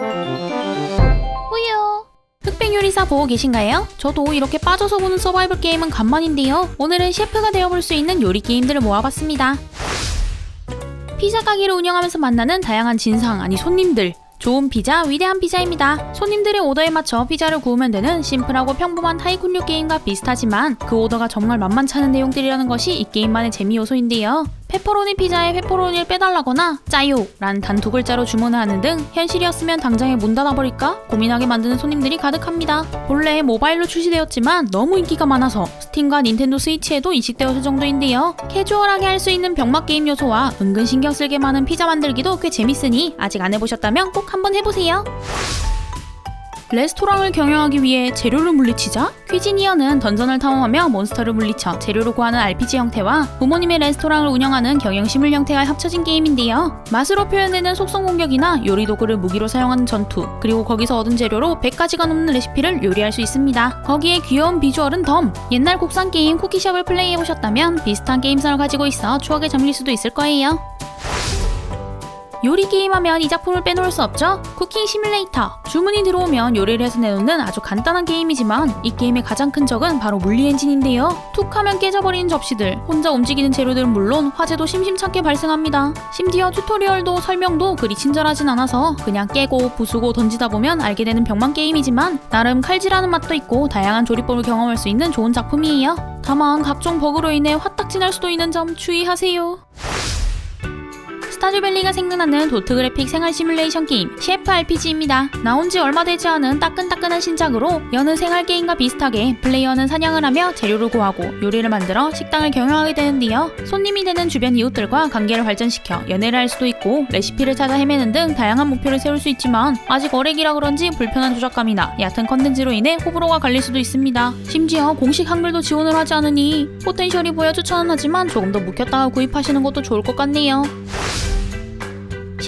후유. 흑백 요리사 보고 계신가요? 저도 이렇게 빠져서 보는 서바이벌 게임은 간만인데요. 오늘은 셰프가 되어볼 수 있는 요리 게임들을 모아봤습니다. 피자 가게를 운영하면서 만나는 다양한 진상 아니 손님들. 좋은 피자, 위대한 피자입니다. 손님들의 오더에 맞춰 피자를 구우면 되는 심플하고 평범한 타이쿤류 게임과 비슷하지만 그 오더가 정말 만만치 않은 내용들이라는 것이 이 게임만의 재미 요소인데요. 페퍼로니 피자에 페퍼로니를 빼달라거나 짜요! 란 단 두 글자로 주문을 하는 등 현실이었으면 당장에 문 닫아버릴까 고민하게 만드는 손님들이 가득합니다. 본래 모바일로 출시되었지만 너무 인기가 많아서 스팀과 닌텐도 스위치에도 이식되었을 정도인데요. 캐주얼하게 할 수 있는 병맛 게임 요소와 은근 신경 쓸게 많은 피자 만들기도 꽤 재밌으니 아직 안 해보셨다면 꼭 한번 해보세요. 레스토랑을 경영하기 위해 재료를 물리치자? 퀴지니어는 던전을 탐험하며 몬스터를 물리쳐 재료를 구하는 RPG 형태와 부모님의 레스토랑을 운영하는 경영시물 형태가 합쳐진 게임인데요. 맛으로 표현되는 속성 공격이나 요리 도구를 무기로 사용하는 전투, 그리고 거기서 얻은 재료로 100가지가 넘는 레시피를 요리할 수 있습니다. 거기에 귀여운 비주얼은 덤! 옛날 국산 게임 쿠키숍을 플레이해보셨다면 비슷한 게임성을 가지고 있어 추억에 잠길 수도 있을 거예요. 요리 게임하면 이 작품을 빼놓을 수 없죠? 쿠킹 시뮬레이터. 주문이 들어오면 요리를 해서 내놓는 아주 간단한 게임이지만 이 게임의 가장 큰 적은 바로 물리 엔진인데요. 툭 하면 깨져버리는 접시들, 혼자 움직이는 재료들은 물론 화재도 심심찮게 발생합니다. 심지어 튜토리얼도 설명도 그리 친절하진 않아서 그냥 깨고 부수고 던지다 보면 알게 되는 병만 게임이지만 나름 칼질하는 맛도 있고 다양한 조리법을 경험할 수 있는 좋은 작품이에요. 다만 각종 버그로 인해 화딱지 날 수도 있는 점 주의하세요. 스타듀밸리가 생각나는 도트 그래픽 생활 시뮬레이션 게임 CF RPG입니다. 나온 지 얼마 되지 않은 따끈따끈한 신작으로 여느 생활 게임과 비슷하게 플레이어는 사냥을 하며 재료를 구하고 요리를 만들어 식당을 경영하게 되는데요. 손님이 되는 주변 이웃들과 관계를 발전시켜 연애를 할 수도 있고 레시피를 찾아 헤매는 등 다양한 목표를 세울 수 있지만 아직 어렉이라 그런지 불편한 조작감이나 얕은 컨텐츠로 인해 호불호가 갈릴 수도 있습니다. 심지어 공식 한글도 지원을 하지 않으니 포텐셜이 보여 추천은 하지만 조금 더 묵혔다가 구입하시는 것도 좋을 것 같네요.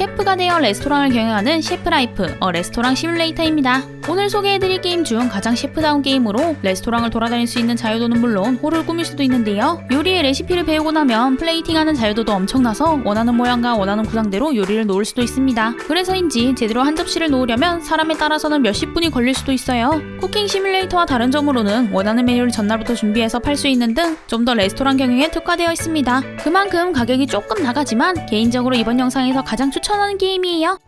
셰프가 되어 레스토랑을 경영하는 셰프라이프, 어 레스토랑 시뮬레이터입니다. 오늘 소개해드릴 게임 중 가장 셰프다운 게임으로 레스토랑을 돌아다닐 수 있는 자유도는 물론 홀을 꾸밀 수도 있는데요. 요리의 레시피를 배우고 나면 플레이팅하는 자유도도 엄청나서 원하는 모양과 원하는 구상대로 요리를 놓을 수도 있습니다. 그래서인지 제대로 한 접시를 놓으려면 사람에 따라서는 몇십 분이 걸릴 수도 있어요. 쿠킹 시뮬레이터와 다른 점으로는 원하는 메뉴를 전날부터 준비해서 팔 수 있는 등 좀 더 레스토랑 경영에 특화되어 있습니다. 그만큼 가격이 조금 나가지만 개인적으로 이번 영상에서 가장 추천하는 게임이에요.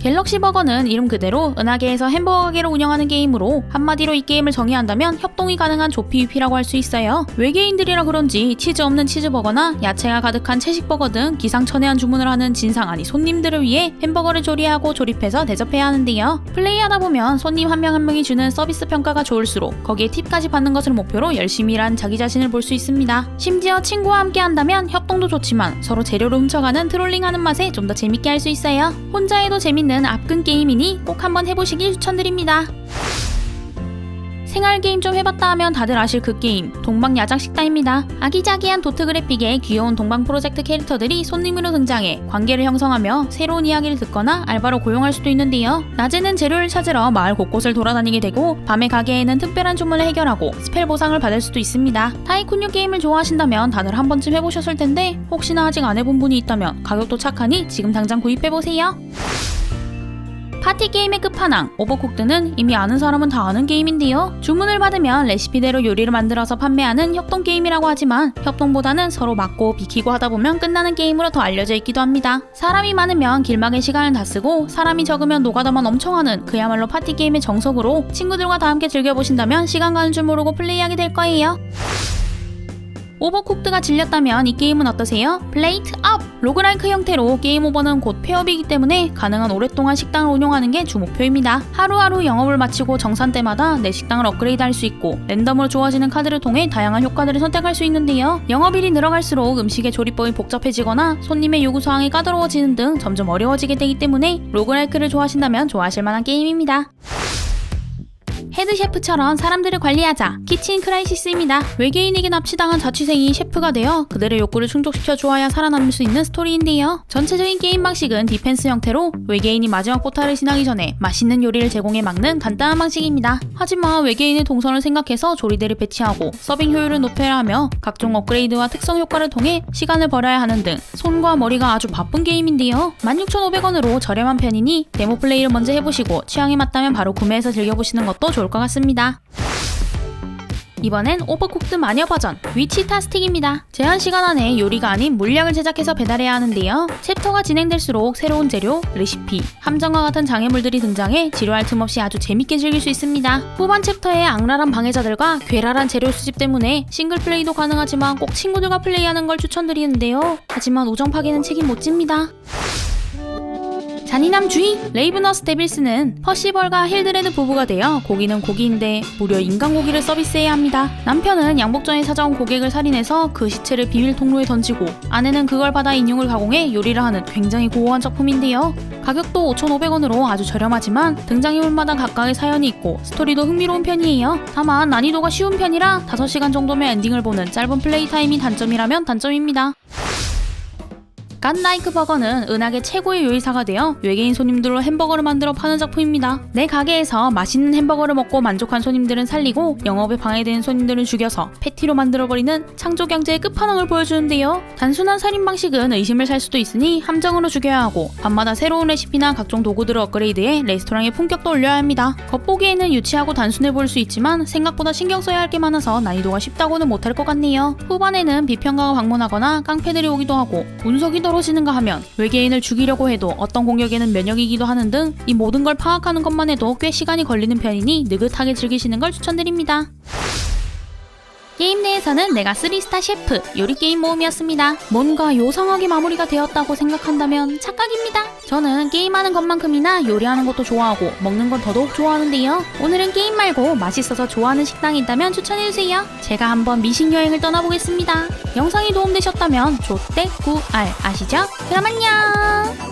갤럭시 버거는 이름 그대로 은하계에서 햄버거 가게를 운영하는 게임으로 한마디로 이 게임을 정의한다면 협동이 가능한 조피 위피라고 할 수 있어요. 외계인들이라 그런지 치즈 없는 치즈버거나 야채가 가득한 채식버거 등 기상천외한 주문을 하는 진상 아니 손님들을 위해 햄버거를 조리하고 조립해서 대접해야 하는데요. 플레이하다 보면 손님 한 명한 명이 주는 서비스 평가가 좋을수록 거기에 팁까지 받는 것을 목표로 열심히 일한 자기 자신을 볼 수 있습니다. 심지어 친구와 함께 한다면 협동도 좋지만 서로 재료를 훔쳐가는 트롤링하는 맛에 좀 더 재밌게 할 수 있어요. 혼자 해도 재밌는 앞근 게임이니 꼭 한번 해보시길 추천드립니다. 생활 게임 좀 해봤다 하면 다들 아실 그 게임 동방 야장 식당입니다. 아기자기한 도트 그래픽에 귀여운 동방 프로젝트 캐릭터들이 손님으로 등장해 관계를 형성하며 새로운 이야기를 듣거나 알바로 고용할 수도 있는데요. 낮에는 재료를 찾으러 마을 곳곳을 돌아다니게 되고 밤에 가게에는 특별한 주문을 해결하고 스펠 보상을 받을 수도 있습니다. 타이쿤류 게임을 좋아하신다면 다들 한 번쯤 해보셨을 텐데 혹시나 아직 안 해본 분이 있다면 가격도 착하니 지금 당장 구입해보세요. 파티 게임의 끝판왕 오버쿡드는 이미 아는 사람은 다 아는 게임인데요. 주문을 받으면 레시피대로 요리를 만들어서 판매하는 협동 게임이라고 하지만 협동보다는 서로 맞고 비키고 하다 보면 끝나는 게임으로 더 알려져 있기도 합니다. 사람이 많으면 길막의 시간을 다 쓰고 사람이 적으면 노가다만 엄청 하는 그야말로 파티 게임의 정석으로 친구들과 다 함께 즐겨보신다면 시간 가는 줄 모르고 플레이하게 될 거예요. 오버쿡드가 질렸다면 이 게임은 어떠세요? 플레이트 업! 로그라이크 형태로 게임 오버는 곧 폐업이기 때문에 가능한 오랫동안 식당을 운영하는 게 주 목표입니다. 하루하루 영업을 마치고 정산 때마다 내 식당을 업그레이드 할 수 있고 랜덤으로 주어지는 카드를 통해 다양한 효과들을 선택할 수 있는데요. 영업일이 늘어갈수록 음식의 조리법이 복잡해지거나 손님의 요구사항이 까다로워지는 등 점점 어려워지게 되기 때문에 로그라이크를 좋아하신다면 좋아하실 만한 게임입니다. 헤드 셰프처럼 사람들을 관리하자. 키친 크라이시스입니다. 외계인에게 납치당한 자취생이 셰프가 되어 그들의 욕구를 충족시켜 주어야 살아남을 수 있는 스토리인데요. 전체적인 게임 방식은 디펜스 형태로 외계인이 마지막 포탈을 지나기 전에 맛있는 요리를 제공해 막는 간단한 방식입니다. 하지만 외계인의 동선을 생각해서 조리대를 배치하고 서빙 효율을 높여야 하며 각종 업그레이드와 특성 효과를 통해 시간을 벌어야 하는 등 손과 머리가 아주 바쁜 게임인데요. 16,500원으로 저렴한 편이니 데모 플레이를 먼저 해보시고 취향에 맞다면 바로 구매해서 즐겨보시는 것도 좋을 것 같습니다. 이번엔 오버쿡드 마녀 버전 위치타 스틱입니다. 제한 시간 안에 요리가 아닌 물약을 제작해서 배달해야 하는데요. 챕터가 진행될수록 새로운 재료, 레시피, 함정과 같은 장애물들이 등장해 지루할 틈 없이 아주 재밌게 즐길 수 있습니다. 후반 챕터의 악랄한 방해자들과 괴랄한 재료 수집 때문에 싱글 플레이도 가능하지만 꼭 친구들과 플레이하는 걸 추천드리는데요. 하지만 우정 파괴는 책임 못 집니다. 잔인함 주의! 레이브너스 데빌스는 퍼시벌과 힐드레드 부부가 되어 고기는 고기인데 무려 인간 고기를 서비스해야 합니다. 남편은 양복 전에 찾아온 고객을 살인해서 그 시체를 비밀 통로에 던지고 아내는 그걸 받아 인육을 가공해 요리를 하는 굉장히 고고한 작품인데요. 가격도 5,500원으로 아주 저렴하지만 등장인물마다 각각의 사연이 있고 스토리도 흥미로운 편이에요. 다만 난이도가 쉬운 편이라 5시간 정도면 엔딩을 보는 짧은 플레이 타임이 단점이라면 단점입니다. 갓나이크 버거는 은하계 최고의 요리사가 되어 외계인 손님들로 햄버거를 만들어 파는 작품입니다. 내 가게에서 맛있는 햄버거를 먹고 만족한 손님들은 살리고 영업에 방해되는 손님들은 죽여서 패티로 만들어버리는 창조 경제의 끝판왕을 보여주는데요. 단순한 살인 방식은 의심을 살 수도 있으니 함정으로 죽여야 하고 밤마다 새로운 레시피나 각종 도구들을 업그레이드해 레스토랑의 품격도 올려야 합니다. 겉보기에는 유치하고 단순해 보일 수 있지만 생각보다 신경 써야 할 게 많아서 난이도가 쉽다고는 못할 것 같네요. 후반에는 비평가가 방문하거나 깡패들이 오기도 하고 운석이 떨어지는가 하면 외계인을 죽이려고 해도 어떤 공격에는 면역이기도 하는 등 이 모든 걸 파악하는 것만 해도 꽤 시간이 걸리는 편이니 느긋하게 즐기시는 걸 추천드립니다. 게임 내에서는 내가 3스타 셰프 요리 게임 모음이었습니다. 뭔가 요상하게 마무리가 되었다고 생각한다면 착각입니다. 저는 게임하는 것만큼이나 요리하는 것도 좋아하고 먹는 건 더더욱 좋아하는데요. 오늘은 게임 말고 맛있어서 좋아하는 식당이 있다면 추천해주세요. 제가 한번 미식 여행을 떠나보겠습니다. 영상이 도움되셨다면 조떼9알 아시죠? 그럼 안녕!